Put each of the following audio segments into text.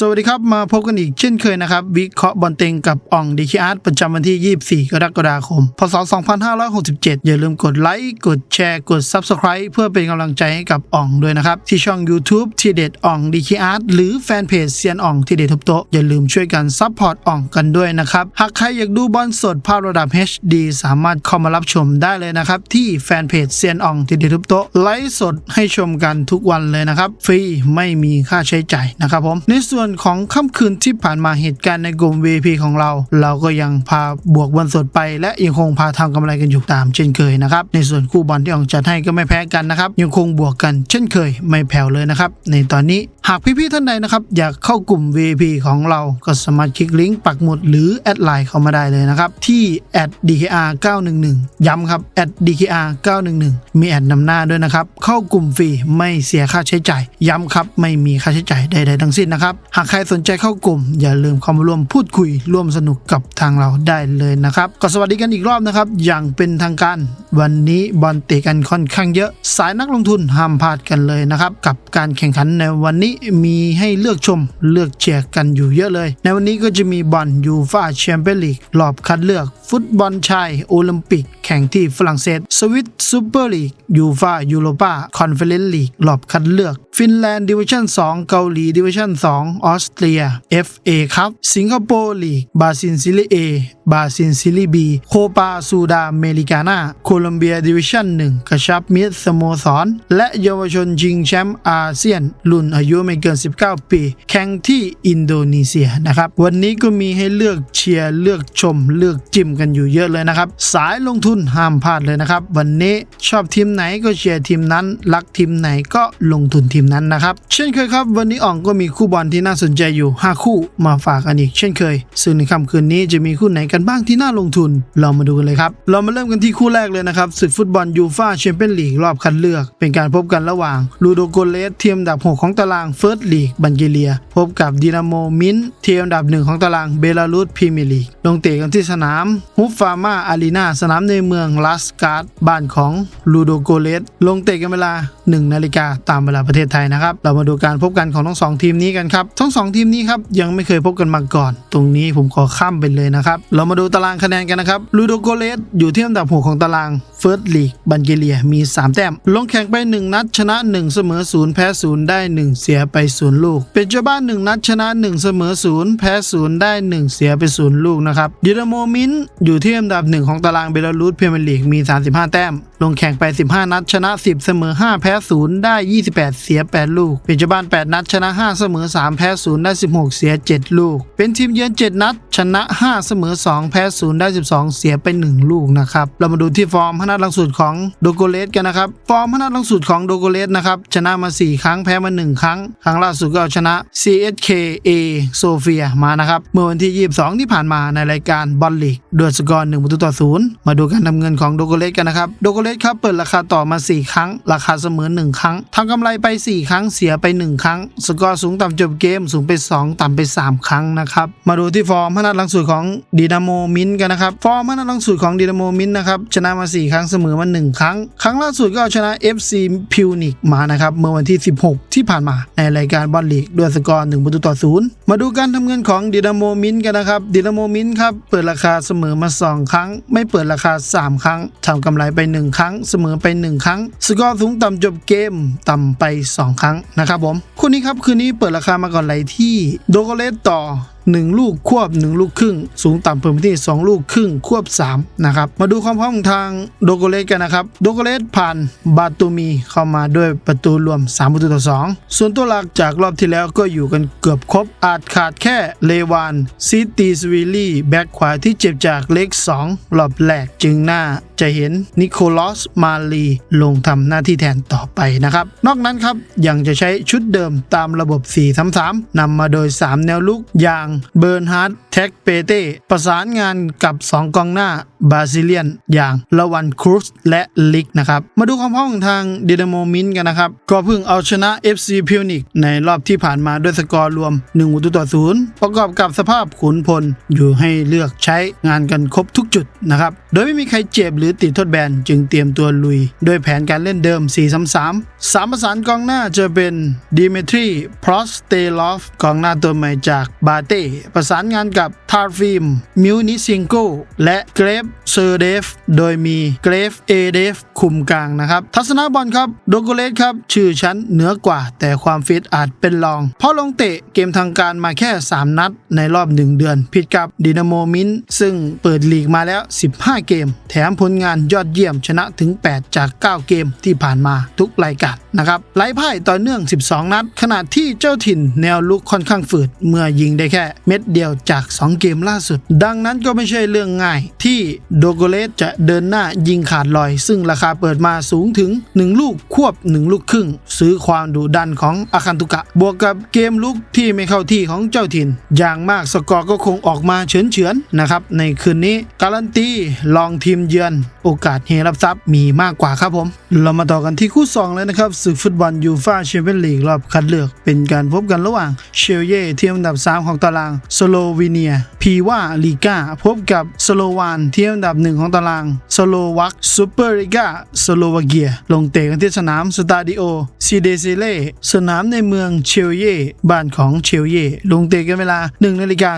สวัสดีครับ มาพบกันอีกเช่นเคยนะครับ วิเคราะห์บอลเต็งกับอ่องดีคีอาร์ตประจำวันที่ 24 กรกฎาคม พศ 2567 อย่าลืมกดไลค์กดแชร์กด Subscribe เพื่อเป็นกำลังใจให้กับอ่องด้วยนะครับ ที่ช่อง YouTube ทีเด็ดอ่องดีคีอาร์ตหรือแฟนเพจเซียนอ่องทีเด็ดทุบโต๊ะอย่าลืมช่วยกันซัพพอร์ตอ่องกันด้วยนะครับ หากใครอยากดูบอลสดภาพระดับ HD สามารถเข้ามารับชมได้เลยนะครับที่แฟนเพจเซียนอ่องทีเด็ดทุบโต๊ะไลฟ์สดให้ชมกันทุกวันเลยนะครับฟรีไม่มีค่าใช้จ่ายนะครับผมในส่วนของค่ำคืนที่ผ่านมาเหตุการณ์ในกลุ่ม VP ของเรา เราก็ยังพาบวกบอลสดไป และยังคงพาทำกำไรกันอยู่ตามเช่นเคยนะครับ ในส่วนคู่บอลที่อองจัดให้ก็ไม่แพ้กันนะครับ ยังคงบวกกันเช่นเคยไม่แผ่วเลยนะครับ ในตอนนี้ หากพี่ๆท่านใดนะครับ อยากเข้ากลุ่ม VIP ของเราก็สามารถคลิกลิงก์ปักหมุดหรือแอดไลน์เข้ามาได้เลยนะครับ ที่ @dkr 911ย้ำครับ @dkr 911มีแอดนำหน้าด้วยนะครับ เข้ากลุ่มฟรีไม่เสียค่าใช้จ่าย ย้ำครับ ไม่มีค่าใช้จ่ายใดๆทั้งสิ้นนะครับ หากใครสนใจเข้ากลุ่ม อย่าลืมเข้ามาร่วมพูดคุย ร่วมสนุกกับทางเราได้เลยนะครับก็สวัสดีกันอีกรอบนะครับ อย่างเป็นทางการวันนี้บอลเตะกันค่อนข้างเยอะ สายนักลงทุนห้ามพลาดกันเลยนะครับกับการแข่งขันในวันนี้มีให้เลือกชมเลือกเชียร์กันอยู่เยอะเลย ในวันนี้ก็จะมีบอลยูฟาแชมเปี้ยนลีกรอบคัดเลือก ฟุตบอลชายโอลิมปิก แข่งที่ฝรั่งเศส สวิตซูเปอร์ลีกยูฟายูโรปาคอนเฟเรนซ์ลีกรอบคัดเลือก ฟินแลนด์ดิวิชั่น 2 เกาหลีดิวิชั่น 2 ออสเตรีย FA ครับสิงคโปร์ลีกบาซินซิลีเอ บาซินซิลีบี โคปาซูดาเมริกานาโคลอมเบียดิวิชั่น1กระชับมิตรสโมสร และเยาวชนชิงแชมป์อาเซียน รุ่นอายุไม่เกิน 19 ปี แข่งที่อินโดนีเซียนะครับ วันนี้ก็มีให้เลือกเชียร์เลือกชม เลือกจิ้มกันอยู่เยอะเลยนะครับ สายลงทุนห้ามพลาดเลยนะครับ วันนี้ชอบทีมไหนก็เชียร์ทีมนั้น รักทีมไหนก็ลงทุนทีมนั้นนะครับ เช่นเคยครับ วันนี้อ่องก็มีคู่บอลที่น่าสนใจอยู่ 5 คู่มาฝากกันอีก เช่นเคยซึ่งในค่ำคืนนี้จะมีคู่ไหนกันบ้างที่น่าลงทุน เรามาดูกันเลยครับ เรามาเริ่มกันที่คู่แรกเลยนะครับศึกฟุตบอลยูฟ่าแชมเปี้ยนลีกรอบคัดเลือก เป็นการพบกันระหว่างลูโดโกเลสทีมดับ 6 ของตารางเฟิร์สลีกบัลแกเรีย พบกับดินาโมมินทีมดับหนึ่งของตารางเบลารุสพรีเมียร์ลีกลงเตะกันที่สนามฮุฟฟาร์มาอารีนาสนามในเมืองลาสการ์ดบ้านของลูโดโกเลสลงเตะกันเวลา 1 นาฬิกาตามเวลาประเทศไทยนะครับเรามาดูการพบกันของทั้งสองทีมนี้กันครับทั้งสองทีมนี้ครับยังไม่เคยพบกันมาก่อน ตรงนี้ผมขอข้ามไปเลยนะครับเรามาดูตารางคะแนนกันนะครับลูโดโกเลสอยู่ที่อันดับ6ของตารางเฟิร์สลีกบัลแกเรียมี 3 แต้ม ลงแข่งไป 1 นัดชนะ 1 เสมอ 0 แพ้ 0 ได้ 1 เสียไป 0 ลูก เป็นเจ้าบ้าน 1 นัดชนะ 1 เสมอ 0 แพ้ 0 ได้ 1 เสียไป 0 ลูกนะครับดินาโมมินอยู่ที่อันดับ 1 ของตารางเบลารุสพรีเมียร์ลีกมี 35 แต้ม ลงแข่งไป 15 นัดชนะ 10 เสมอ 5 แพ้ 0 ได้ 28 เสีย 8 ลูก เป็นเจ้าบ้าน 8 นัดชนะ 5 เสมอ 3 แพ้ 0 ได้ 16 เสีย 7 ลูก เป็นทีมเยือน 7 นัดชนะ 5 เสมอ 2แพ้0ได้ 12 เสียไป 1 ลูกนะครับ เรามาดูที่ฟอร์มพนัดลังสุดของโดโกเลสกันนะครับ ฟอร์มพนัดลังสุดของโดโกเลสนะครับ ชนะมา 4 ครั้งแพ้มา 1 ครั้ง ครั้งล่าสุดก็เอาชนะ CSKA โซเฟียมานะครับ เมื่อวันที่ 22 ที่ผ่านมาในรายการบอลลีกด้วยสกอร์1ประตูต่อ0มาดูการทำเงินของโดโกเลสกันนะครับ โดโกเลสครับเปิดราคาต่อมา 4 ครั้ง ราคาเสมอ 1 ครั้งทำกำไรไป 4 ครั้งเสียไป 1 ครั้ง สกอร์สูงต่ำจบเกมสูงไป 2 ต่ำไป 3 ครั้งนะครับ มาดูที่ฟอร์มพนัดลังสุดของดีนาโมมินกันนะครับฟอร์มพนัดลังสุดของดีนาโมมินนะครับชนะมา 4 ครั้งเสมอมา 1 ครั้ง ครั้งล่าสุดก็เอาชนะ FC พิวนิกมานะครับเมื่อวันที่ 16 ที่ผ่านมาในรายการบอลลีกด้วยสกอร์1ประตูต่อ0มาดูการทำเงินของดีนาโมมินกันนะครับดีนาโมมินครับเปิดราคาเสมอมา 2 ครั้ง ไม่เปิดราคา 3 ครั้งทำกำไรไป 1 ครั้ง เสมอไป 1 ครั้ง สกอร์สูงต่ำจบเกมต่ำไป 2 ครั้งนะครับผมคู่นี้ครับคืนนี้เปิดราคามาก่อนไหลที่โดโกเลสต่อ 1 ลูกควบ 1 ลูกครึ่ง สูงต่ำเพิ่มไปที่ 2 ลูกครึ่ง ควบ 3 นะครับ มาดูความพร้อมทางโดโกเลสกันนะครับ โดโกเลสผ่านบาตูมีเข้ามาด้วยประตูรวม 3 ประตูต่อ 2 ส่วนตัวหลักจากรอบที่แล้วก็อยู่กันเกือบครบ อาจขาดแค่เลวานซิตีสวิลลี่แบ็คขวาที่เจ็บจากเล็ก2รอบแรกจึงหน่า จะเห็นนิโคลัสมาลีลงทำหน้าที่แทนต่อไปนะครับ นอกนั้นครับยังจะใช้ชุดเดิมตามระบบ 4-3-3นำมาโดย 3 แนวลุกอย่างเบิร์นฮาร์ดแท็กเปเต้ประสานงานกับ 2 กองหน้าบราซิเลียน อย่างลาวันครูสและลิกนะครับ มาดูความพร้อมของทางเดนโมมินกันนะครับ ก็เพิ่งเอาชนะ FC พิวนิกในรอบที่ผ่านมาด้วยสกอร์รวม1ประตูต่อศูนย์ประกอบกับสภาพขุนพลอยู่ให้เลือกใช้งานกันครบทุกจุดนะครับ โดยไม่มีใครเจ็บหรือติดทดแบนจึงเตรียมตัวลุยโดยแผนการเล่นเดิม 4-3-3สามประสานกองหน้าจะเป็นดิเมทรีพรอสเตลอฟกองหน้าตัวใหม่จากบาเต้ประสานงานกับทาร์ฟิมมิวนิซิงโกและเกรฟเซอร์เดฟ โดยมีเกรฟเอเดฟคุมกลางนะครับ ทัศนบอลครับโดโกเลสครับ ชื่อชั้นเหนือกว่า แต่ความฟิตอาจเป็นรอง เพราะลงเตะเกมทางการมาแค่ 3 นัดในรอบ 1 เดือน ผิดกับดินาโมมินซึ่งเปิดลีกมาแล้ว 15 เกม แถมผลงานยอดเยี่ยมชนะถึง 8 จาก 9 เกมที่ผ่านมาทุกรายการนะครับไล่พ่ายต่อเนื่อง 12 นัด ขณะที่เจ้าถิ่นแนวลุกค่อนข้างฝืด เมื่อยิงได้แค่เม็ดเดียวจาก 2 เกมล่าสุด ดังนั้นก็ไม่ใช่เรื่องง่าย ที่โดโกเลสจะเดินหน้ายิงขาดลอย ซึ่งราคาเปิดมาสูงถึง 1 ลูกควบ 1 ลูกครึ่ง ซื้อความดุดันของอาคันตุกะ บวกกับเกมลุกที่ไม่เข้าที่ของเจ้าถิ่น อย่างมากสกอร์ก็คงออกมาเฉือนเฉือนๆนะครับในคืนนี้การันตีลองทีมเยือน โอกาสเฮรับทรัพย์มีมากกว่าครับผม เรามาต่อกันที่คู่ 2 เลยนะครับศึกฟุตบอลยูฟ่าแชมเปี้ยนลีกรอบคัดเลือก เป็นการพบกันระหว่างเชลเย่ที่อันดับ 3 ของตาราง สโลวีเนีย พีว่าลีกาพบกับสโลวานที่อันดับ 1 ของตาราง สโลวักซูเปอร์ลีกาสโลวาเกีย ลงเตะกันที่สนามสตาดิโอซีเดเซเล่สนามในเมืองเชลเย่บ้านของเชลเย่ลงเตะกันเวลา1นาฬิกา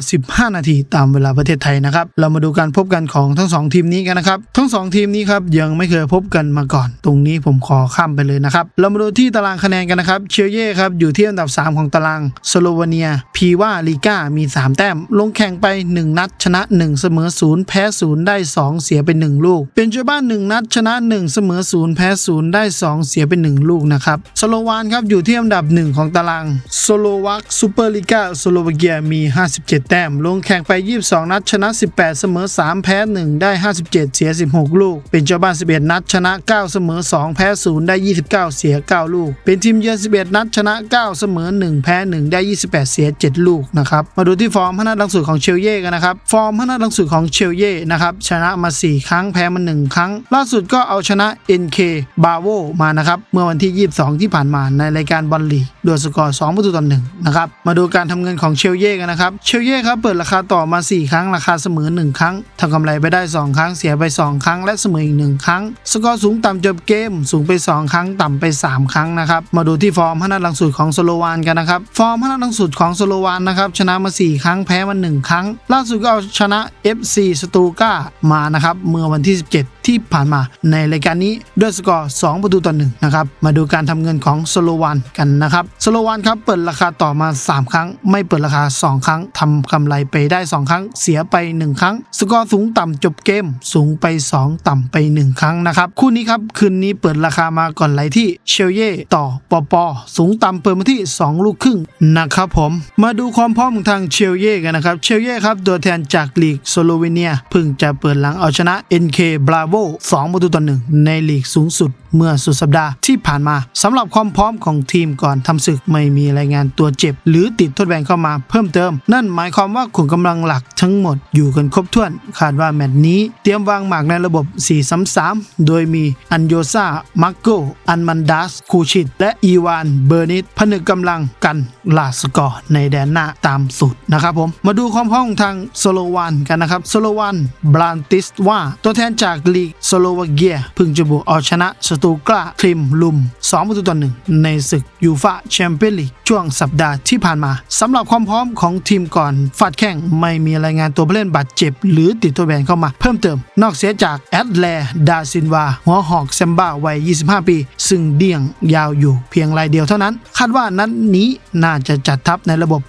15 นาทีตามเวลาประเทศไทยนะครับเรามาดูการพบกันของทั้ง 2 ทีมนี้กันนะครับทั้ง 2 ทีีมนี้ครับยังไม่เคยพบกันมาก่อน ตรงนี้ผมขอข้ามไปเลยนะครับ เรามาดูที่ตารางคะแนนกันนะครับ เชลเย่ครับอยู่ที่อันดับ 3 ของตารางสโลวาเนีย พีว่าลีกามี 3 แต้ม ลงแข่งไป 1 นัด ชนะ 1 เสมอ 0 แพ้ 0 ได้ 2 เสียเป็น 1 ลูก เป็นเจ้าบ้าน 1 นัด ชนะ 1 เสมอ 0 แพ้ 0 ได้ 2 เสียเป็น 1 ลูกนะครับสโลวานครับอยู่ที่อันดับ 1 ของตารางสโลวักซูเปอร์ลีกาสโลวาเกียมี 57 แต้ม ลงแข่งไป 22 นัด ชนะ 18 เสมอ 3 แพ้ 1 ได้ 57 เสีย 16ลูก เป็นเจ้าบ้าน 11 นัดชนะ 9 เสมอ 2 แพ้ 0 ได้ 29 เสีย 9 ลูก เป็นทีมเยือน 11 นัดชนะ 9 เสมอ 1 แพ้ 1 ได้ 28 เสีย 7 ลูกนะครับ มาดูที่ฟอร์มพนัดลังสุดของเชลเย่กันนะครับ ฟอร์มพนัดลังสุดของเชลเย่นะครับ ชนะมา 4 ครั้ง แพ้มา 1 ครั้ง ล่าสุดก็เอาชนะ NK b a v o มานะครับ เมื่อวันที่ 22 ที่ผ่านมาในรายการบอลลีกด้วยสกอร์ 2 ประตูต่อ 1 นะครับ มาดูการทำเงินของเชลเย่กันนะครับ เชลเย่ครับเปิดราคาต่อมา 4 ครั้ง ราคาเสมอ 1 ครั้งทำกำไรไปได้ 2 ครั้ง เสียไป 2 ครั้งและเสมออีก1ครั้ง สกอร์สูงต่ำจบเกม สูงไป 2 ครั้งต่ำไป 3 ครั้งนะครับมาดูที่ฟอร์มพนัดหลังสุดของโซโลวานกันนะครับฟอร์มพนัดหลังสุดของโซโลวานนะครับชนะมา 4 ครั้งแพ้มา 1 ครั้ง ล่าสุดก็เอาชนะ FC สตูก้ามานะครับเมื่อวันที่ 17 ที่ผ่านมาในรายการนี้ด้วยสกอร์ 2 ประตูต่อ1นะครับ มาดูการทำเงินของสโลวานกันนะครับสโลวานครับเปิดราคาต่อมา 3 ครั้ง ไม่เปิดราคา 2 ครั้งทำกำไรไปได้ 2 ครั้ง เสียไป 1 ครั้ง สกอร์สูงต่ำจบเกมสูงไป 2 ต่ำไป 1 ครั้งนะครับ คู่นี้ครับคืนนี้เปิดราคามาก่อนไหลที่เชลเย่ต่อปอปอสูงต่ำเปิดมาที่ 2 ลูกครึ่งนะครับผม มาดูความพร้อมของทางเชลเย่กันนะครับ เชลเย่ครับตัวแทนจากลีกสโลวีเนียเพิ่งจะเปิดหลังเอาชนะ NK Bravo 2ประตูต่อ1ในลีกสูงสุดเมื่อสุดสัปดาห์ที่ผ่านมาสำหรับความพร้อมของทีมก่อนทำศึกไม่มีรายงานตัวเจ็บ หรือติดทดแบนเข้ามาเพิ่มเติม นั่นหมายความว่าขุนกำลังหลักทั้งหมดอยู่กันครบถ้วน คาดว่าแมตช์นี้เตรียมวางหมากในระบบ 4-3-3 โดยมีอันโยซามาร์โกอันมันดัสคูชิต และอีวานเบอร์นิตผนึกกำลังกันลาสกอร์ในแดนหน้าตามสูตรนะครับผมมาดูความพร้อมทางโซโลวานกันนะครับโซโลวานบรานติสว่าตัวแทนจากลีกสโลวาเกียเพิ่งจะบุกเอาชนะสตูกราทริมลุม 2 ประตูต่อ1ในศึกยูฟาแชมเปี้ยนลีกช่วงสัปดาห์ที่ผ่านมาสำหรับความพร้อมของทีมก่อนฟาดแข่งไม่มีรายงานตัวผู้เล่นบาดเจ็บ หรือติดตัวแบนเข้ามาเพิ่มเติม นอกเสียจากแอดแลดาซินวา หัวหอกแซมบ้าวัย 25 ปี ซึ่งเดี่ยงยาวอยู่เพียงรายเดียวเท่านั้น คาดว่านัดนนี้น่าจะจัดทัพในระบบ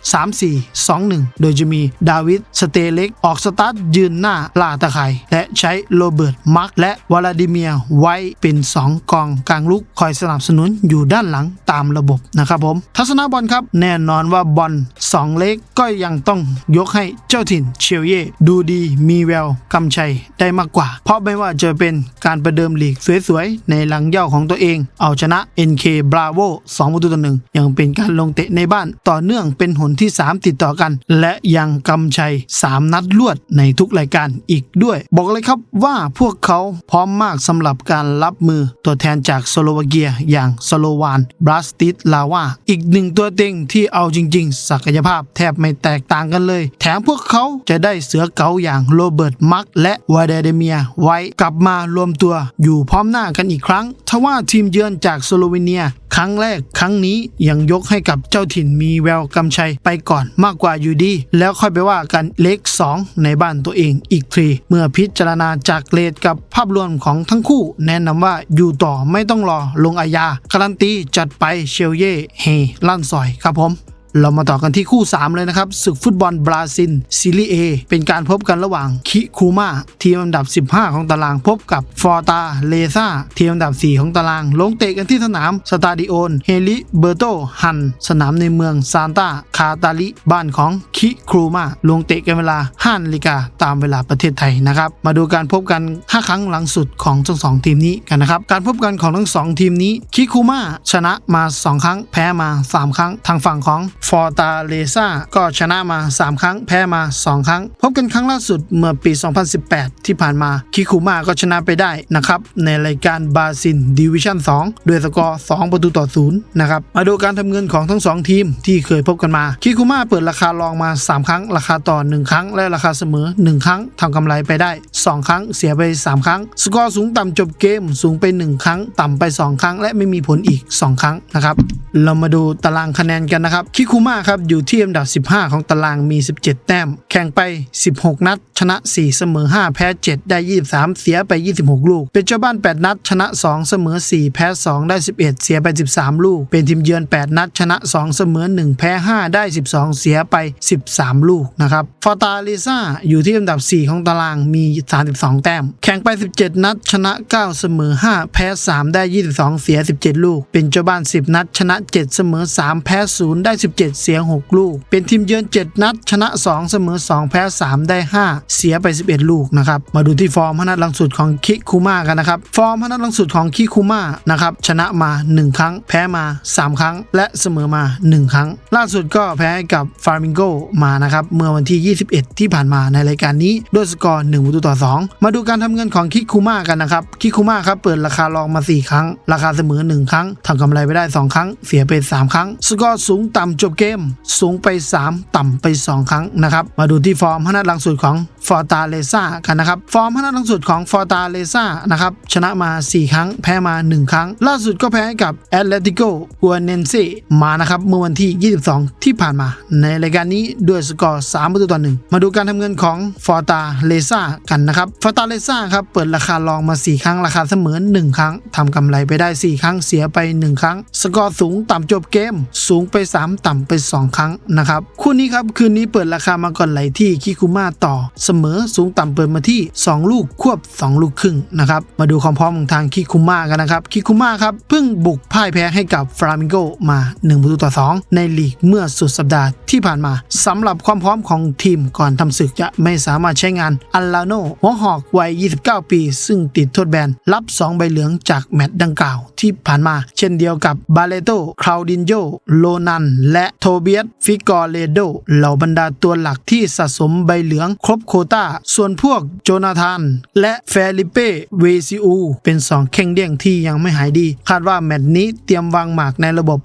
3-4-2-1 โดยจะมีดาวิดสเตเล็กออกสตาร์ทยืนหน้าลาตะไคและใช้โรเบิร์ตมามาร์กและวลาดิเมียร์ไว้เป็น 2 กองกลางลุกคอยสนับสนุนอยู่ด้านหลังตามระบบนะครับผม ทัศนบอลครับ แน่นอนว่าบอล2เล็กก็ยังต้องยกให้เจ้าถิ่นเชลเย่ดูดีมีแววกำชัยได้มากกว่า เพราะไม่ว่าจะเป็นการประเดิมลีกสวยๆ ในหลังเย่าของตัวเอง เอาชนะ NK Bravo 2ประตูต่อหนึ่งยังเป็นการลงเตะในบ้านต่อเนื่องเป็นหนที่ 3 ติดต่อกัน และยังกำชัย 3 นัดลวดในทุกรายการอีกด้วย บอกเลยครับว่าพวกเขาพร้อมมากสำหรับการรับมือตัวแทนจากสโลวาเกียอย่างสโลวานบรัสติสลาวาอีกหนึ่งตัวเต็งที่เอาจริง ๆ ศักยภาพแทบไม่แตกต่างกันเลย แถมพวกเขาจะได้เสือเก๋าอย่างโรเบิร์ตมักและวาเดเดเมียไว้กลับมารวมตัวอยู่พร้อมหน้ากันอีกครั้งทว่าทีมเยือนจากสโลวีเนีย ครั้งแรกครั้งนี้ยังยกให้กับเจ้าถิ่นมีแววกำชัยไปก่อนมากกว่าอยู่ดี แล้วค่อยไปว่ากันเลข 2 ในบ้านตัวเองอีกที เมื่อพิจารณาจากเลดกับภาพรวมของทั้งคู่ แนะนำว่าอยู่ต่อไม่ต้องรอลงอาญาการันตีจัดไปเชลเย่เฮลั่นซอยครับผม เรามาต่อกันที่คู่ 3 เลยนะครับศึกฟุตบอลบราซิลซีรีเอเป็นการพบกันระหว่างคิคูมาทีมอันดับ 15 ของตารางพบกับฟอร์ตาเลซาทีมอันดับ 4 ของตาราง ลงเตะกันที่สนามสตาดิโอนเฮลิเบอร์โตฮัน สนามในเมืองซานตาคาตาลิบ้านของคิคูมาลงเตะกันเวลา5นาฬิกาตามเวลาประเทศไทยนะครับมาดูการพบกัน 5 ครั้งหลังสุดของทั้งสองทีมนี้กันนะครับการพบกันของทั้งสองทีมนี้คิคูมาชนะมา 2 ครั้งแพ้มา 3 ครั้งทางฝั่งของฟอร์ตาเลซาก็ชนะมา 3 ครั้งแพ้มา 2 ครั้ง พบกันครั้งล่าสุดเมื่อปี 2018 ที่ผ่านมาคิคูมาก็ชนะไปได้นะครับ ในรายการบาซินดิวิชั่น2ด้วยสกอร์ 2 ประตูต่อ0นะครับมาดูการทำเงินของทั้ง 2 ทีมที่เคยพบกันมาคิคูมาเปิดราคารองมา 3 ครั้ง ราคาต่อ 1 ครั้ง และราคาเสมอ 1 ครั้งทำกำไรไปได้ 2 ครั้งเสียไป 3 ครั้ง สกอร์สูงต่ำจบเกมสูงไป 1 ครั้ง ต่ำไป 2 ครั้ง และไม่มีผลอีก 2 ครั้งนะครับเรามาดูตารางคะแนนกันนะครับคิคูมาครับอยู่ที่อันดับ 15 ของตารางมี 17 แต้ม แข่งไป 16 นัด ชนะ 4 เสมอ 5 แพ้ 7 ได้ 23 เสียไป 26 ลูก เป็นเจ้าบ้าน 8 นัด ชนะ 2 เสมอ 4 แพ้ 2 ได้ 11 เสียไป 13 ลูก เป็นทีมเยือน 8 นัด ชนะ 2 เสมอ 1 แพ้ 5 ได้ 12 เสียไป 13 ลูกนะครับฟอตาลิซ่าอยู่ที่อันดับ 4 ของตารางมี 32 แต้ม แข่งไป 17 นัด ชนะ 9 เสมอ 5 แพ้ 3 ได้ 22 เสีย 17 ลูก เป็นเจ้าบ้าน 10 นัด ชนะ 7 เสมอ 3 แพ้ 0 ได้ 17เสีย 6 ลูก เป็นทีมเยือน 7 นัด ชนะ 2 เสมอ 2 แพ้ 3 ได้ 5 เสียไป 11 ลูกนะครับ มาดูที่ฟอร์มพนัดลังสุดของคิคุมากันนะครับ ฟอร์มพนัดลังสุดของคิคุมานะครับ ชนะมา 1 ครั้ง แพ้มา 3 ครั้ง และเสมอมา 1 ครั้ง ล่าสุดก็แพ้กับฟาร์มิงโกมานะครับ เมื่อวันที่ 21 ที่ผ่านมาในรายการนี้ด้วยสกอร์1ประตูต่อ 2 มาดูการทำเงินของคิคุมากันนะครับ คิคุมาครับเปิดราคารองมา 4 ครั้ง ราคาเสมอ 1 ครั้งทำกำไรไปได้ 2 ครั้ง เสียไป 3 ครั้ง สกอร์สูงต่ำจบเกมสูงไป 3 ต่ำไป 2 ครั้งนะครับ มาดูที่ฟอร์มพนัดหลังสุดของฟอร์ตาเลซ่ากันนะครับ ฟอร์มพนัดหลังสุดของฟอร์ตาเลซ่านะครับชนะมา 4 ครั้ง แพ้มา 1 ครั้ง ล่าสุดก็แพ้กับแอตเลติโกกัวเนนเซมานะครับเมื่อวันที่ 22 ที่ผ่านมา ในรายการนี้ด้วยสกอร์ 3 ประตูต่อ 1 มาดูการทำเงินของฟอร์ตาเลซ่ากันนะครับฟอร์ตาเลซ่าครับเปิดราคารองมา 4 ครั้งราคาเสมอ 1 ครั้งทำกำไรไปได้ 4 ครั้งเสียไป 1 ครั้ง สกอร์สูงต่ำจบเกมสูงไป 3 ต่ำไป 2 ครั้งนะครับคู่นี้ครับคืนนี้เปิดราคามาก่อนไหลที่คิคุมาต่อเสมอสูงต่ำเปิดมาที่ 2 ลูกควบ 2 ลูกครึ่งนะครับมาดูความพร้อมของทางคิคุมากันนะครับคิคุมาครับเพิ่งบุกพ่ายแพ้ให้กับฟลามิงโกมา1ประตูต่อ 2 ในลีกเมื่อสุดสัปดาห์ที่ผ่านมาสำหรับความพร้อมของทีมก่อนทำศึกจะไม่สามารถใช้งานอัลลาโนหัวหอกวัย 29 ปี ซึ่งติดโทษแบนรับ 2 ใบเหลืองจากแมตช์ดังกล่าวที่ผ่านมา เช่นเดียวกับบาเลโตคราวดินโยโลนันและโทเบียสฟิกอร์เลโดเหล่าบรรดาตัวหลักที่สะสมใบเหลืองครบโคตาส่วนพวกโจนาธาน และเฟลิเป้เวซิอูเป็น2เข่งเดี่ยงที่ยังไม่หายดี คาดว่าแมตช์นี้เตรียมวางหมากในระบบ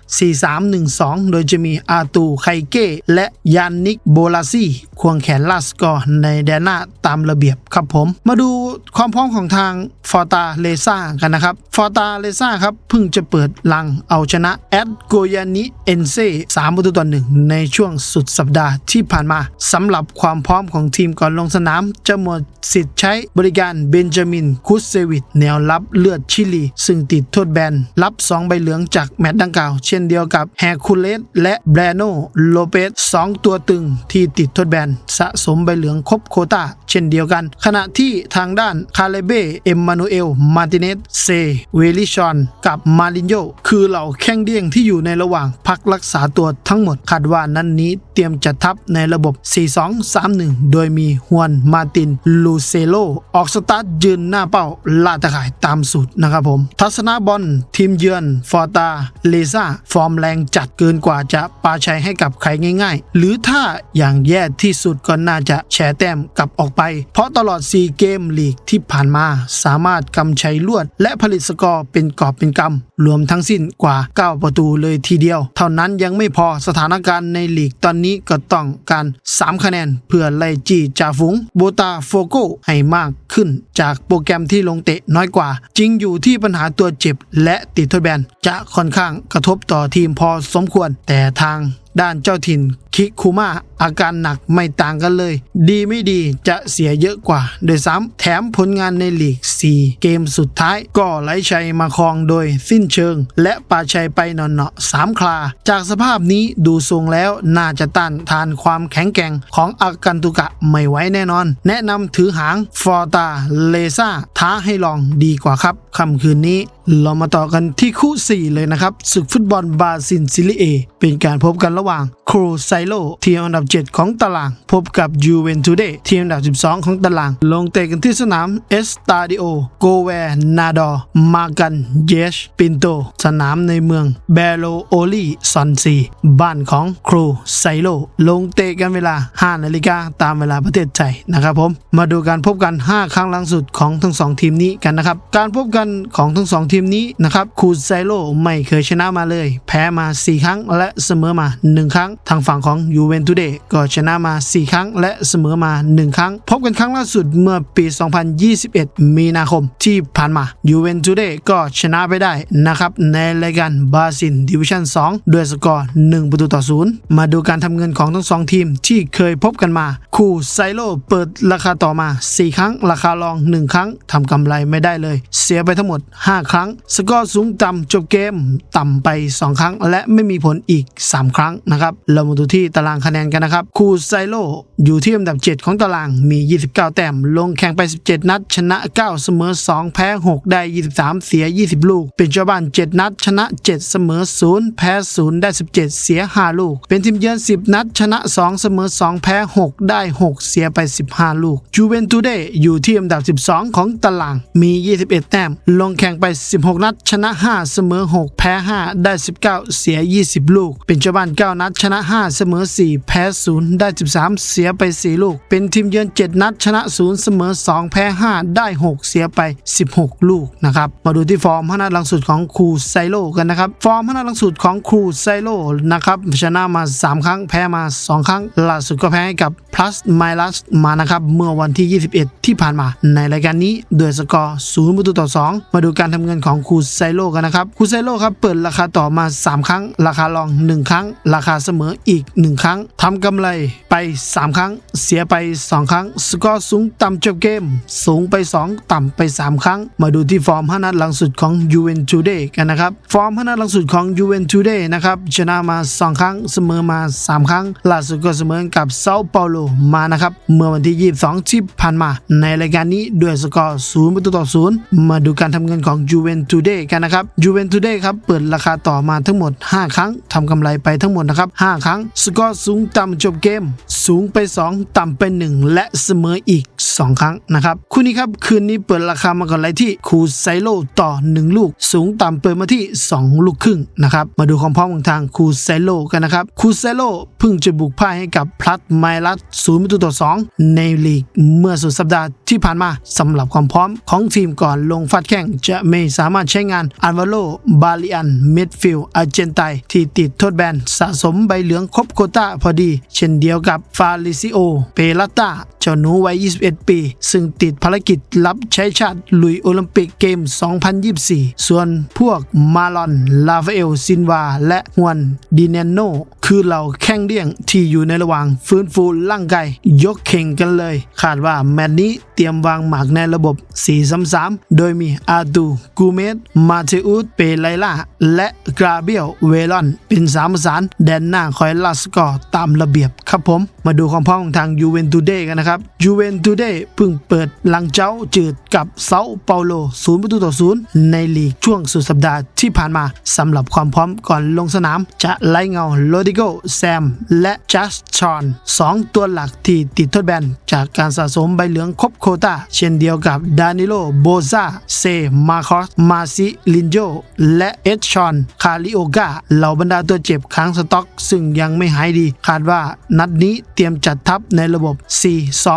4-3-1-2 โดยจะมีอาตูไคเก้และยานนิกโบลาซีควงแขนลาสกอร์ในแดนหน้าตามระเบียบครับผม มาดูความพร้อมของทางฟอร์ตาเลซ่ากันนะครับ ฟอร์ตาเลซ่าครับเพิ่งจะเปิดลังเอาชนะแอดโกยานิเอนเซ3 ประตูต่อหนึ่งในช่วงสุดสัปดาห์ที่ผ่านมาสำหรับความพร้อมของทีมก่อนลงสนาม จะหมดสิทธิ์ใช้บริการเบนจามินคุสเซวิตแนวรับเลือดชิลี ซึ่งติดโทษแบนรับ 2 ใบเหลืองจากแมตช์ดังกล่าว เช่นเดียวกับแฮคูเลสและแบรโนโลเปส2ตัวตึงที่ติดโทษแบนสะสมใบเหลืองครบโคตาเช่นเดียวกัน ขณะที่ทางด้านคาเลเบเอ็มมานูเอลมาติเนสเซเวลิชอนกับมารินโยคือเหล่าแข้งเดี้ยงที่อยู่ในระหว่างพักรักษาตัวทั้งหมดคาดว่านั้นนี้เตรียมจัดทัพในระบบ 4-2-3-1 โดยมีฮวนมาตินลูเซโลออกสตาร์ทยืนหน้าเป้าลาตะข่ายตามสูตรนะครับผม ทัศนาบอลทีมเยือนฟอร์ตาเลซ่าฟอร์มแรงจัดเกินกว่าจะปาชัยให้กับใครง่าย ๆ หรือถ้าอย่างแย่ที่สุดก็น่าจะแชร์แต้มกลับออกไป เพราะตลอด 4 เกมลีกที่ผ่านมาสามารถกำชัยลวด และผลิตสกอร์เป็นกอบเป็นกำ รวมทั้งสิ้นกว่า 9 ประตูเลยทีเดียว เท่านั้นยังไม่พอสถานการณ์ในลีกตอนนี้ก็ต้องการ 3 คะแนน เพื่อไล่จี้จ่าฝูงโบตาโฟโกให้มากขึ้น จากโปรแกรมที่ลงเตะน้อยกว่า จริงอยู่ที่ปัญหาตัวเจ็บและติดโทษแบน จะค่อนข้างกระทบต่อทีมพอสมควรแต่ทาง ด้านเจ้าถิ่นคิคุมาอาการหนักไม่ต่างกันเลย ดีไม่ดีจะเสียเยอะกว่า โดยซ้ำแถมผลงานในลีก 4 เกมสุดท้ายก็ไหลชัยมาครองโดยสิ้นเชิง และปาชัยไปหนอนๆสามคลา จากสภาพนี้ดูทรงแล้วน่าจะต้านทานความแข็งแกร่งของอากันตุกะไม่ไหวแน่นอน แนะนำถือหางฟอร์ตาเลซ่าท้าให้ลองดีกว่าครับค่ำคืนนี้เรามาต่อกันที่คู่ 4 เลยนะครับศึกฟุตบอลบราซิลซิลิเอ เป็นการพบกันระหว่างครูไซโลทีมอันดับ 7 ของตาราง พบกับยูเวนตุเดทีมอันดับ 12 ของตาราง ลงเตะกันที่สนามเอสตาดิโอโกเวนาดอมากันเยชปินโต สนามในเมืองเบโลโอลีซอนซีบ้านของครูไซโลลงเตะกันเวลา 5 นาฬิกาตามเวลาประเทศไทยนะครับผม มาดูการพบกัน 5 ครั้งลังสุดของทั้ง 2 ทีมนี้กันนะครับ การพบกันของทั้ง 2 ทีมนี้นะครับครูไซโลไม่เคยชนะมาเลย แพ้มา 4 ครั้งและเสมอมา1 ครั้ง ทางฝั่งของยูเวนตุเดก็ชนะมา 4 ครั้ง และเสมอมา 1 ครั้ง พบกันครั้งล่าสุดเมื่อปี 2021 มีนาคมที่ผ่านมายูเวนตุเดก็ชนะไปได้นะครับ ในรายการบราซิลดิวิชั่น 2 ด้วยสกอร์ 1 ประตูต่อ 0 มาดูการทำเงินของทั้ง2ทีมที่เคยพบกันมา คู่ไซโลเปิดราคาต่อมา 4 ครั้ง ราคารอง 1 ครั้งทำกำไรไม่ได้เลย เสียไปทั้งหมด 5 ครั้ง สกอร์สูงต่ำจบเกม ต่ำไป 2 ครั้ง และไม่มีผลอีก 3 ครั้งนะครับ เรามาดูที่ตารางคะแนนกันนะครับ คูไซโลอยู่ที่อันดับ 7 ของตารางมี 29 แต้ม ลงแข่งไป 17 นัด ชนะ 9 เสมอ 2 แพ้ 6 ได้ 23 เสีย 20 ลูก เป็นเจ้าบ้าน 7 นัด ชนะ 7 เสมอ 0 แพ้ 0 ได้ 17 เสีย 5 ลูก เป็นทีมเยือน 10 นัด ชนะ 2 เสมอ 2 แพ้ 6 ได้ 6 เสียไป 15 ลูก จูเวนตุเดอยู่ที่อันดับ 12 ของตาราง มี 21 แต้ม ลงแข่งไป 16 นัด ชนะ 5 เสมอ 6 แพ้ 5 ได้ 19 เสีย 20 ลูก เป็นเจ้าบ้าน 9นัด ชนะ 5 เสมอ 4 แพ้ 0 ได้ 13 เสียไป 4 ลูก เป็นทีมเยือน 7 นัด ชนะ 0 เสมอ 2 แพ้ 5 ได้ 6 เสียไป 16 ลูกนะครับ มาดูที่ฟอร์ม5นัดหลังสุดของครูไซโลกันนะครับ ฟอร์ม5นัดหลังสุดของครูไซโลนะครับชนะมา 3 ครั้งแพ้มา 2 ครั้งล่าสุดก็แพ้ให้กับ plus minus มานะครับเมื่อวันที่ 21 ที่ผ่านมาในรายการนี้ด้วยสกอร์0ประตูต่อ 2 มาดูการทำเงินของครูไซโลกันนะครับครูไซโลครับเปิดราคาต่อมา 3 ครั้ง ราคารอง 1 ครั้งราคาเสมออีก 1 ครั้ง ทำกำไรไป 3 ครั้ง เสียไป 2 ครั้ง สกอร์สูงต่ำจบเกม สูงไป 2 ต่ำไป 3 ครั้ง มาดูที่ฟอร์ม5นัดหลังสุดของยูเวนตูเดกันนะครับ ฟอร์ม5นัดหลังสุดของยูเวนตูเดนะครับ ชนะมา 2 ครั้ง เสมอมา 3 ครั้ง ล่าสุดก็เสมอกับเซาเปาโลมานะครับ เมื่อวันที่ 22 ที่ผ่านมา ในรายการนี้ด้วยสกอร์0ประตูต่อ 0 มาดูการทำเงินของยูเวนตูเดกันนะครับ ยูเวนตูเดครับ เปิดราคาต่อมาทั้งหมด 5 ครั้งทำกำไรไปทั้งหมดนะครับ 5 ครั้ง สกอร์สูงต่ำจบเกม สูงไป 2 ต่ำไป 1 และเสมออีก2 ครั้งนะครับคู่นี้ครับคืนนี้เปิดราคามาก่อนไรที่คูไซโลต่อ 1 ลูก สูงต่ำเปิดมาที่ 2 ลูกครึ่งนะครับมาดูความพร้อมของทางคูไซโลกันนะครับคูไซโลเพิ่งจะบุกพ่ายให้กับพลัดไมลัสศูนย์ประตูต่อ 2 ในลีกเมื่อสุดสัปดาห์ที่ผ่านมาสำหรับความพร้อมของทีมก่อนลงฟัดแข่งจะไม่สามารถใช้งานอันวาโลบาลิอันมิดฟิลอาร์เจนไตที่ติดโทษแบนสะสมใบเหลืองครบโคต้าพอดี เช่นเดียวกับฟาลิซิโอเปลาตาเจ้าหนูวัย21ปี ซึ่งติดภารกิจรับใช้ชาติลุยโอลิมปิกเกม 2024 ส่วนพวกมาลอน ลาฟาเอล ซินวา และฮวนดิเนโน คือเหล่าแข้งเดี่ยงที่อยู่ในระหว่างฟื้นฟูร่างกายยกเข่งกันเลย คาดว่าแมตช์นี้เตรียมวางหมากในระบบ 4-3-3 โดยมีอาตูกูเมตมาเทอุสเปไลล่าและกราเบียลเวลอนเป็นสามประสานแดนหน้าคอยลาสกอร์ตามระเบียบครับผม มาดูความพร้อมของทางยูเวนตูเดกันนะครับยูเวนตูเดเพิ่งเปิดหลังเจ้าจืดกับเซาเปาโล0ประตูต่อ0ในลีกช่วงสุดสัปดาห์ที่ผ่านมาสำหรับความพร้อมก่อนลงสนาม จะไล่เงาโรดิโกแซม และจัสชอนสองตัวหลักที่ติดทดแบน จากการสะสมใบเหลืองครบโคตาเช่นเดียวกับดานิโลโบซาเซมาคอสมาซิลินโจและเอ็ดชอน คาริโอกาเหล่าบรรดาตัวเจ็บค้างสต็อก ซึ่งยังไม่หายดี คาดว่านัดนี้เตรียมจัดทัพในระบบ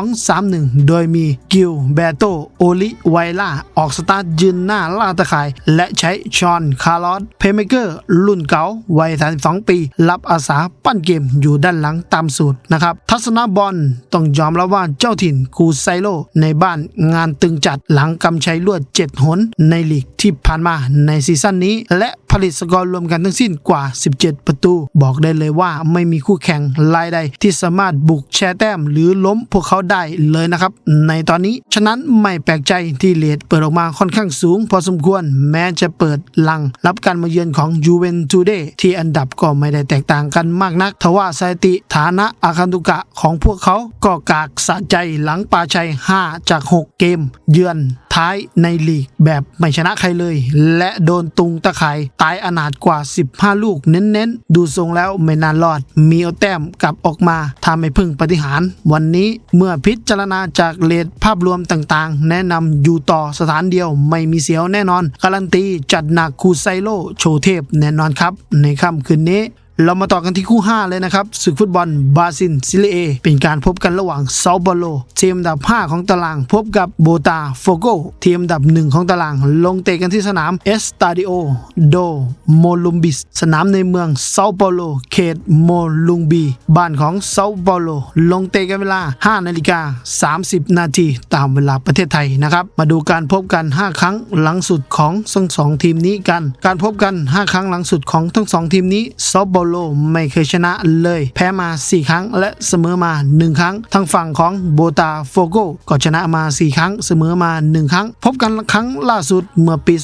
4-2-3-1 โดยมีกิลเบโตโอลิไวล่าออกสตาร์ทยืนหน้าล่าตะข่าย และใช้ชอน คาร์ลอสเพเมเกอร์รุ่นเก่าวัย 32 ปี รับอาสาปั้นเกมอยู่ด้านหลังตามสูตรนะครับ ทัศนบอลต้องยอมรับว่าเจ้าถิ่นคูไซโล ในบ้านงานตึงจัดหลังกำชัยลวด 7 หนในลีกที่ผ่านมาในซีซั่นนี้ และ ผลิตสกอร์รวมกันทั้งสิ้นกว่า 17 ประตู บอกได้เลยว่าไม่มีคู่แข่งรายใด ที่สามารถบุกแชร์แต้มหรือล้มพวกเขาได้เลยนะครับ ในตอนนี้ ฉะนั้นไม่แปลกใจที่เลดเปิดออกมาค่อนข้างสูง พอสมควรแม้จะเปิดลัง รับการมาเยือนของยูเวนตูเดที่อันดับก็ไม่ได้แตกต่างกันมากนัก ทว่าสถิติฐานะอาคันตุกะของพวกเขาก็กากสะใจหลังปาชัย 5 จาก 6 เกม เยือนท้ายในลีกแบบไม่ชนะใครเลย และโดนตุงตะไคร่ตายอนาถกว่า 15 ลูกเน้นๆ ดูทรงแล้วไม่นานรอด มีเอาแต้มกลับออกมาทำให้พึ่งปฏิหาร วันนี้เมื่อพิจารณาจากเลดภาพรวมต่างๆ แนะนำอยู่ต่อสถานเดียวไม่มีเสียวแน่นอน การันตีจัดหนักคูไซโลโชเทพแน่นอนครับ ในค่ำคืนนี้ เรามาต่อกันที่คู่ 5 เลยนะครับศึกฟุตบอลบราซิลซิเลเอ เป็นการพบกันระหว่างเซาเปโลทีมอันดับ 5 ของตาราง พบกับโบตาโฟโกทีมอันดับ 1 ของตาราง ลงเตะกันที่สนามเอสตาดิโอโดโมลุมบิส สนามในเมืองเซาเปโลเขตโมลุงบี บ้านของเซาเปโลลงเตะกันเวลา 5 นาฬิกา 30 นาทีตามเวลาประเทศไทยนะครับ มาดูการพบกัน 5 ครั้งหลังสุดของทั้งสองทีมนี้กัน การพบกัน 5 ครั้งหลังสุดของทั้งสองทีมนี้เซาเปาโลไม่เคยชนะเลย แพ้มา 4 ครั้งและเสมอมา 1 ครั้ง ทางฝั่งของโบตาโฟโกก็ชนะมา 4 ครั้ง เสมอมา 1 ครั้ง พบกันครั้งล่าสุดเมื่อปี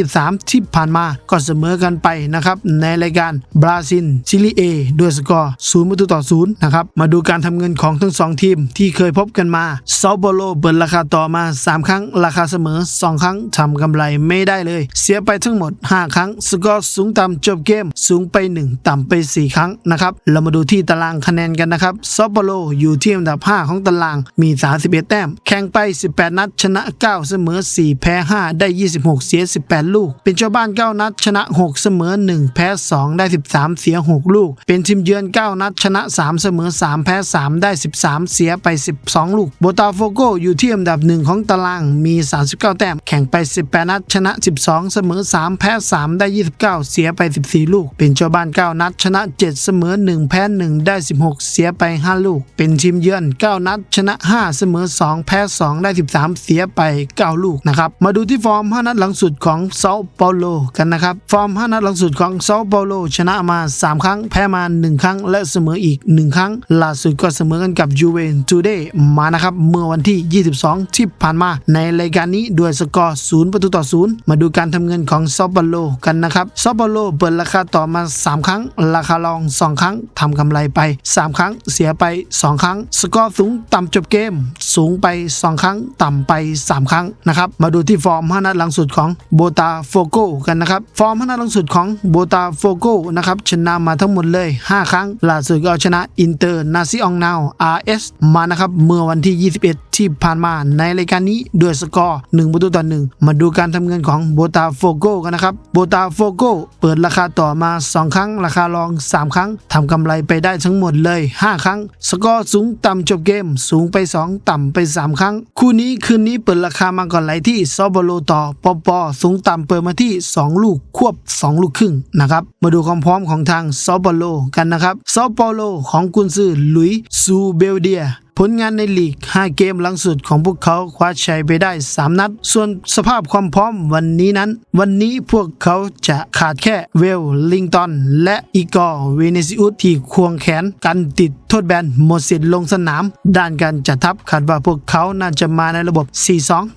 2023 ที่ผ่านมาก็เสมอกันไปนะครับ ในรายการบราซิลซิลีเอด้วยสกอร์0ประตูต่อ0นะครับมาดูการทำเงินของทั้ง 2 ทีมที่เคยพบกันมาซาโบโลเปิดราคาต่อมา 3 ครั้ง ราคาเสมอ 2 ครั้งทำกำไรไม่ได้เลย เสียไปทั้งหมด 5 ครั้ง สกอร์สูงต่ำจบเกม สูงไป 1 ต่ำไป4 ครั้งนะครับ เรามาดูที่ตารางคะแนนกันนะครับซาโบโลอยู่ที่อันดับ 5 ของตารางมี 31 แต้ม แข่งไป 18 นัด ชนะ 9 เสมอ 4 แพ้ 5 ได้ 26 เสีย 18 ลูก เป็นเจ้าบ้าน 9 นัด ชนะ 6 เสมอ 1 แพ้ 2 ได้ 13 เสีย 6 ลูก เป็นทีมเยือน 9 นัด ชนะ 3 เสมอ 3 แพ้ 3 ได้ 13 เสียไป 12 ลูก โบตาโฟโกอยู่ที่อันดับ 1 ของตารางมี 39 แต้ม แข่งไป 18 นัด ชนะ 12 เสมอ 3 แพ้ 3 ได้ 29 เสียไป 14 ลูก เป็นเจ้าบ้าน 9 นัดชนะ 7 เสมอ 1 แพ้ 1 ได้ 16 เสียไป 5 ลูก เป็นทีมเยือน 9 นัด ชนะ 5 เสมอ 2 แพ้ 2 ได้ 13 เสียไป 9 ลูกนะครับ มาดูที่ฟอร์ม 5 นัดหลังสุดของเซาเปาโลกันนะครับ ฟอร์ม 5 นัดหลังสุดของเซาเปาโลชนะมา 3 ครั้ง แพ้มา 1 ครั้ง และเสมออีก 1 ครั้ง ล่าสุดก็เสมอกันกับยูเวนตูเดมานะครับเมื่อวันที่ 22 ที่ผ่านมา ในรายการนี้ด้วยสกอร์ 0 ประตูต่อ 0 มาดูการทำเงินของเซาเปาโลกันนะครับเซาเปาโลเปิดราคาต่อมา 3 ครั้งราคารอง 2 ครั้งทำกำไรไป 3 ครั้งเสียไป 2 ครั้ง สกอร์สูงต่ำจบเกม สูงไป 2 ครั้ง ต่ำไป 3 ครั้งนะครับ มาดูที่ฟอร์ม5นัดหลังสุดของโบตาโฟโกกันนะครับ ฟอร์ม5นัดหลังสุดของโบตาโฟโกนะครับชนะมาทั้งหมดเลย 5 ครั้ง ล่าสุดก็เอาชนะอินเตอร์นาซิองนาว RS มานะครับเมื่อวันที่ 21 ที่ผ่านมาในรายการนี้ด้วยสกอร์1ประตูต่อ1มาดูการทำเงินของโบตาโฟโกกันนะครับโบตาโฟโกเปิดราคาต่อมา 2 ครั้งราคาลอง 3 ครั้งทำกำไรไปได้ทั้งหมดเลย 5 ครั้ง สกอร์สูงต่ำจบเกม สูงไป 2 ต่ำไป 3 ครั้ง คู่นี้คืนนี้เปิดราคามาก่อนไหลที่ซอบโลต่อปอปอสูงต่ำเปิดมาที่ 2 ลูกควบ 2 ลูกครึ่งนะครับมาดูความพร้อมของทางซอบโลกันนะครับซอบโลของกุนซือหลุยซูเบลเดีย ผลงานในลีก 5 เกมหลังสุดของพวกเขาคว้าชัยไปได้ 3 นัด ส่วนสภาพความพร้อมวันนี้นั้น วันนี้พวกเขาจะขาดแค่เวลลิงตันและอีกอร์เวเนซิอุสที่ควงแขนกันติดโทษแบนหมดสิทธิ์ลงสนาม ด้านการจัดทัพคาดว่าพวกเขาน่าจะมาในระบบ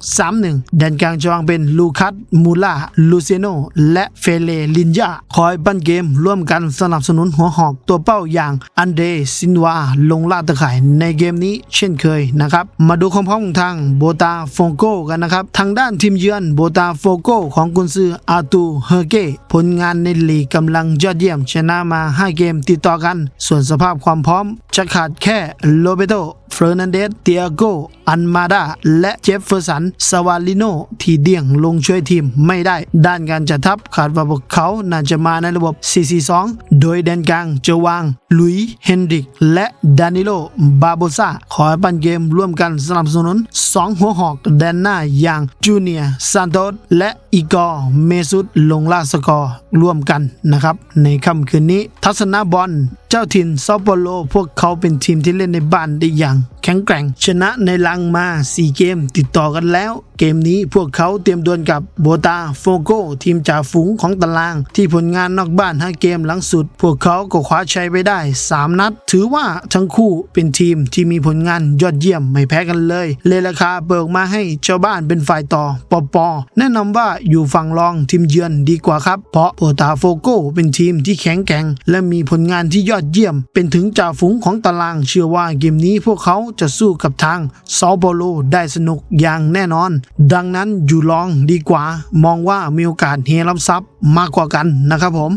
4-2-3-1 แดนกลางจะวางเป็นลูคัสมูล่าลูเซโนและเฟเลลินยาคอยปั้นเกมร่วมกันสนับสนุนหัวหอกตัวเป้าอย่างอันเดรซินวาลงลาตะข่ายในเกมนี้เช่นเคยนะครับ มาดูความพร้อมของทางโบตาโฟโกกันนะครับ ทางด้านทีมเยือนโบตาโฟโกของกุนซืออาตูเฮเกผลงานในลีกกำลังยอดเยี่ยมชนะมา 5 เกมติดต่อกัน ส่วนสภาพความพร้อมจะขาดแค่โลเบโต เฟอร์นันเดสเตียโกอันมาดาและเจฟเฟอร์สันสวาลิโนที่เดี่ยงลงช่วยทีมไม่ได้ ด้านการจัดทัพขาดว่าพวกเขาน่าจะมาในระบบ 4-4-2 โดยแดนกลางจะวางลุยเฮนดริก และดานิโล บาโบซาขอให้ปั้นเกมร่วมกันสนับสนุน 2 หัวหอกแดนหน้าอย่างจูเนียซานโตสและอีกอร์เมซุดลงล่าสกอร์ร่วมกันนะครับ ในค่ำคืนนี้ ทัศนาบอล เจ้าถิ่นซอปโปโล พวกเขาเป็นทีมที่เล่นในบ้านได้อย่างแข็งแกร่ง ชนะในลังมา 4 เกมติดต่อกันแล้ว เกมนี้พวกเขาเตรียมดวลกับโบตาโฟโกทีมจ่าฝูงของตาราง ที่ผลงานนอกบ้าน 5 เกมหลังสุด พวกเขาก็คว้าชัยไปได้ 3 นัด ถือว่าทั้งคู่เป็นทีมที่มีผลงานยอดเยี่ยมไม่แพ้กันเลย เลราคาเบิกมาให้ชาวบ้านเป็นฝ่ายต่อปอปอแนะนำว่าอยู่ฝั่งรองทีมเยือนดีกว่าครับ เพราะโบตาโฟโกเป็นทีมที่แข็งแกร่งและมีผลงานที่ยอดเยี่ยม เป็นถึงจ่าฝูงของตาราง เชื่อว่าเกมนี้พวกเขาาจะสู้กับทางซาโปโลได้สนุกอย่างแน่นอน ดังนั้นอยู่ลองดีกว่ามองว่ามีโอกาสเฮรับทรัพย์มากกว่ากันนะครับผม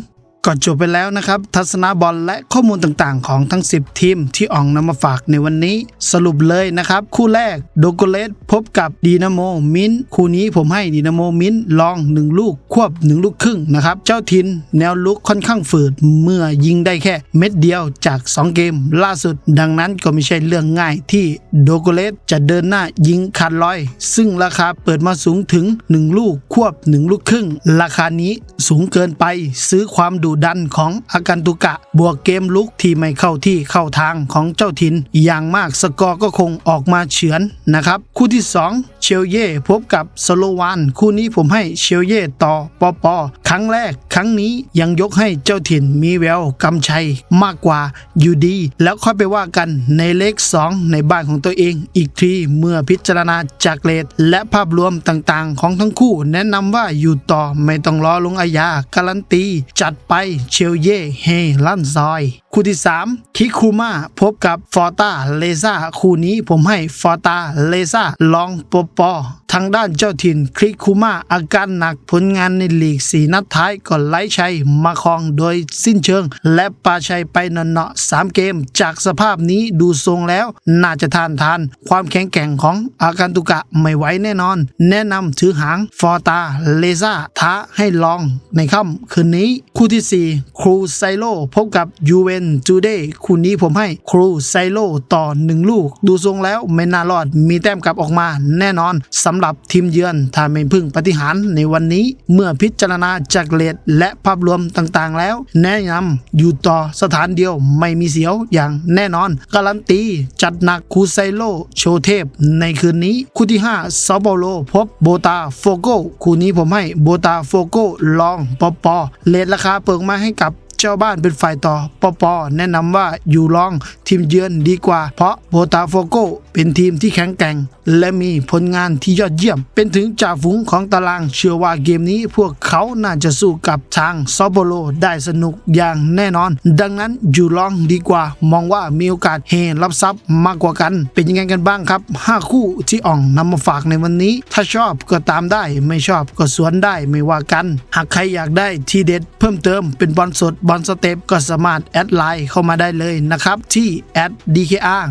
ก่อนจบไปแล้วนะครับ ทัศนาบอลและข้อมูลต่างๆ ของทั้ง 10 ทีมที่อ่องนำมาฝากในวันนี้ สรุปเลยนะครับ คู่แรกโดโกเลสพบกับดีนาโมมินคู่นี้ผมให้ดีนาโมมินลอง 1 ลูก ควบ 1 ลูกครึ่งนะครับ เจ้าทินแนวลุกค่อนข้างฝืด เมื่อยิงได้แค่เม็ดเดียวจาก 2 เกม ล่าสุด ดังนั้นก็ไม่ใช่เรื่องง่ายที่โดโกเลสจะเดินหน้ายิงขาดลอย ซึ่งราคาเปิดมาสูงถึง 1 ลูกควบ 1 ลูกครึ่งราคานี้สูงเกินไปซื้อความดุดันของอากันตุกะ บวกเกมลุกที่ไม่เข้าที่เข้าทางของเจ้าถิ่นอย่างมากสกอร์ก็คงออกมาเฉือนนะครับ คู่ที่ 2 เชลเย่พบกับสโลวานคู่นี้ผมให้เชลเย่ต่อปอปอครั้งแรก ครั้งนี้ยังยกให้เจ้าถิ่นมีแววกำชัยมากกว่าอยู่ดี แล้วค่อยไปว่ากันในเลข 2 ในบ้านของตัวเอง อีกทีเมื่อพิจารณาจากเลทและภาพรวมต่างๆ ของทั้งคู่ แนะนำว่าอยู่ต่อไม่ต้องรอลงอาญาการันตี จัดไปเชลเย่เฮลั่นซอย คู่ที่ 3 คิคูมาพบกับฟอร์ตาเลซ่าคู่นี้ผมให้ฟอร์ตาเลซ่าลองปปอทางด้านเจ้าถิ่นคลิคูมาอาการหนักผลงานในลีกสีนัดท้ายก่อนไล่ชัยมาครองโดยสิ้นเชิง และปาชัยไปเนาะๆสามเกม จากสภาพนี้ดูทรงแล้ว น่าจะทานทาน ความแข็งแกร่งของอาการตุกะไม่ไหวแน่นอน แนะนำถือหางฟอร์ตาเลซ่าท้าให้ลองในค่ำคืนนี้ คู่ที่ 4 ครูไซโลพบกับยูเวนจูเดคู่นี้ผมให้ครูไซโลต่อ1ลูก ดูทรงแล้วไม่น่ารอดมีแต้มกลับออกมาแน่นอนสำหรับทีมเยือนถ้าไม่พึ่งปฏิหารในวันนี้ เมื่อพิจารณาจากเลทและภาพรวมต่างๆ แล้ว แนะนำอยู่ต่อสถานเดียวไม่มีเสียวอย่างแน่นอน การันตีจัดหนักครูไซโลโชเทพในคืนนี้ คู่ที่5ซาโปโลพบโบตาโฟโกคู่นี้ผมให้โบตาโฟโกลองปอปอเลทราคาเปิงมาให้กับ เจ้าบ้านเป็นฝ่ายต่อปปแนะนำว่าอยู่รองทีมเยือนดีกว่า เพราะโบตาโฟโกเป็นทีมที่แข็งแกร่ง และมีผลงานที่ยอดเยี่ยม เป็นถึงจ่าฝูงของตารางเชื่อว่าเกมนี้พวกเขาน่าจะสู้กับทางซอโบโลได้สนุกอย่างแน่นอน ดังนั้นอยู่รองดีกว่า มองว่ามีโอกาสเฮรับทรัพย์มากกว่ากัน เป็นยังไงกันบ้างครับ 5 คู่ที่อ่องนำมาฝากในวันนี้ ถ้าชอบก็ตามได้ไม่ชอบก็สวนได้ไม่ว่ากัน หากใครอยากได้ทีเด็ดเพิ่มเติมเป็นบอลสดบอลสเต็ปก็สามารถแอดไลน์เข้ามาได้เลยนะครับ ที่แอด @dkr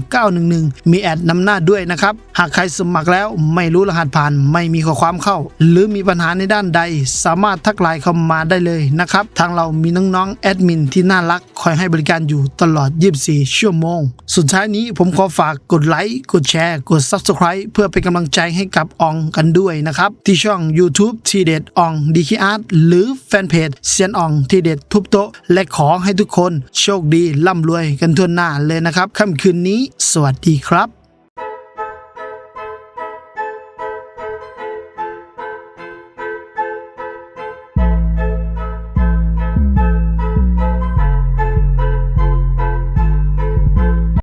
911 มีแอดนำหน้าด้วยนะครับ หากใครสมัครแล้วไม่รู้รหัสผ่านไม่มีข้อความเข้า หรือมีปัญหาในด้านใด สามารถทักไลน์เข้ามาได้เลยนะครับ ทางเรามีน้องๆแอดมินที่น่ารักคอยให้บริการอยู่ตลอด 24 ชั่วโมง สุดท้ายนี้ผมขอฝากกดไลค์กดแชร์ กด Subscribe เพื่อเป็นกำลังใจให้กับอองกันด้วยนะครับ ที่ช่อง YouTube ทีเด็ดอองดีคีอาร์ตหรือแฟนเพจเซียนอองทีเด็ดทุบโต๊ะและขอให้ทุกคนโชคดีร่ำรวยกันทั่วหน้าเลยนะครับค่ำคืนนี้ สวัสดีครับ